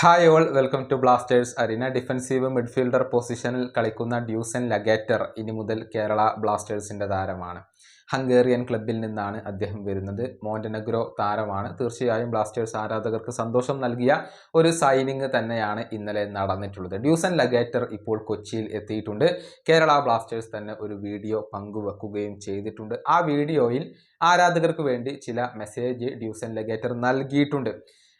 Hi all welcome to Blasters arena defensive midfielder പൊസിഷനിൽ കളിക്കുന്ന Dusan Lagator ഇനി മുതൽ കേരള ബ്ലാസ്റ്റേഴ്സിന്റെ താരമാണ്. ഹംഗേറിയൻ ക്ലബിൽ നിന്നാണ് അദ്ദേഹം വരുന്നത്. മോണ്ടനഗ്രോ താരമാണ്. തീർച്ചയായും ബ്ലാസ്റ്റേഴ്സ് ആരാധകർക്ക് സന്തോഷം നൽകിയ ഒരു സൈനിങ് തന്നെയാണ് ഇന്നലെ നടന്നിട്ടുള്ളത്. ഡ്യൂസൻ ലഗേറ്റർ ഇപ്പോൾ കൊച്ചിയിൽ എത്തിയിട്ടുണ്ട്. കേരള ബ്ലാസ്റ്റേഴ്സ് തന്നെ ഒരു വീഡിയോ പങ്കുവെക്കുകയും ചെയ്തിട്ടുണ്ട്. ആ വീഡിയോയിൽ ആരാധകർക്ക് വേണ്ടി ചില മെസ്സേജ് ഡ്യൂസൻ ലഗേറ്റർ നൽകിയിട്ടുണ്ട്.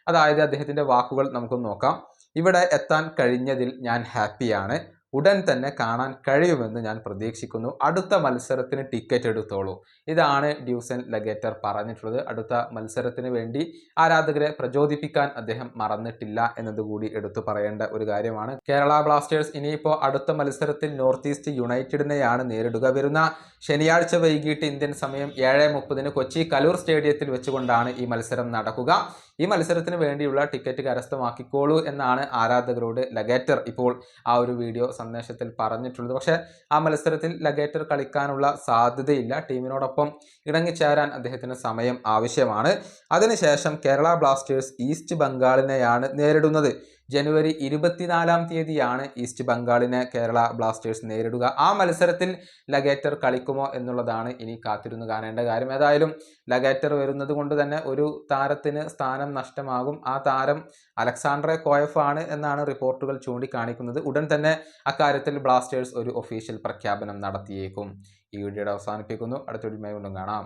അതായത് അദ്ദേഹത്തിന്റെ വാക്കുകൾ നമുക്ക് നോക്കാം. ഇവിടെ എത്താൻ കഴിഞ്ഞതിൽ ഞാൻ ഹാപ്പിയാണ് ഉടൻ തന്നെ കാണാൻ കഴിയുമെന്ന് ഞാൻ പ്രതീക്ഷിക്കുന്നു. അടുത്ത മത്സരത്തിന് ടിക്കറ്റ് എടുത്തോളൂ. ഇതാണ് ഡ്യൂസൻ ലഗേറ്റർ പറഞ്ഞിട്ടുള്ളത്. അടുത്ത മത്സരത്തിന് വേണ്ടി ആരാധകരെ പ്രചോദിപ്പിക്കാൻ അദ്ദേഹം മറന്നിട്ടില്ല എന്നതുകൂടി എടുത്തു പറയേണ്ട ഒരു കാര്യമാണ്. കേരള ബ്ലാസ്റ്റേഴ്സ് ഇനിയിപ്പോൾ അടുത്ത മത്സരത്തിൽ നോർത്ത് ഈസ്റ്റ് യുണൈറ്റഡിനെയാണ് നേരിടുക. വരുന്ന ശനിയാഴ്ച വൈകിട്ട് ഇന്ത്യൻ സമയം ഏഴ് മുപ്പതിന് കൊച്ചി കലൂർ സ്റ്റേഡിയത്തിൽ വെച്ചുകൊണ്ടാണ് ഈ മത്സരം നടക്കുക. ഈ മത്സരത്തിന് വേണ്ടിയുള്ള ടിക്കറ്റ് കരസ്ഥമാക്കിക്കോളൂ എന്നാണ് ആരാധകരോട് ലഗേറ്റർ ഇപ്പോൾ ആ ഒരു വീഡിയോ സന്ദേശത്തിൽ പറഞ്ഞിട്ടുള്ളത്. പക്ഷേ ആ മത്സരത്തിൽ ലഗേറ്റർ കളിക്കാനുള്ള സാധ്യതയില്ല. ടീമിനോടൊപ്പം ഇണങ്ങിച്ചേരാൻ അദ്ദേഹത്തിന് സമയം ആവശ്യമാണ്. അതിനുശേഷം കേരള ബ്ലാസ്റ്റേഴ്സ് ഈസ്റ്റ് ബംഗാളിനെയാണ് നേരിടുന്നത്. ജനുവരി ഇരുപത്തിനാലാം തീയതിയാണ് ഈസ്റ്റ് ബംഗാളിനെ കേരള ബ്ലാസ്റ്റേഴ്സ് നേരിടുക. ആ മത്സരത്തിൽ ലഗേറ്റർ കളിക്കുമോ എന്നുള്ളതാണ് ഇനി കാത്തിരുന്ന് കാണേണ്ട കാര്യം. ഏതായാലും ലഗേറ്റർ വരുന്നത് കൊണ്ട് തന്നെ ഒരു താരത്തിന് സ്ഥാനം നഷ്ടമാകും. ആ താരം അലക്സാണ്ട്രെ കോയഫ് ആണ് എന്നാണ് റിപ്പോർട്ടുകൾ ചൂണ്ടിക്കാണിക്കുന്നത്. ഉടൻ തന്നെ അക്കാര്യത്തിൽ ബ്ലാസ്റ്റേഴ്സ് ഒരു ഒഫീഷ്യൽ പ്രഖ്യാപനം നടത്തിയേക്കും. ഈ വീഡിയോയുടെ അവസാനിപ്പിക്കുന്നു. അടുത്ത വീഡിയോ കൊണ്ടും കാണാം.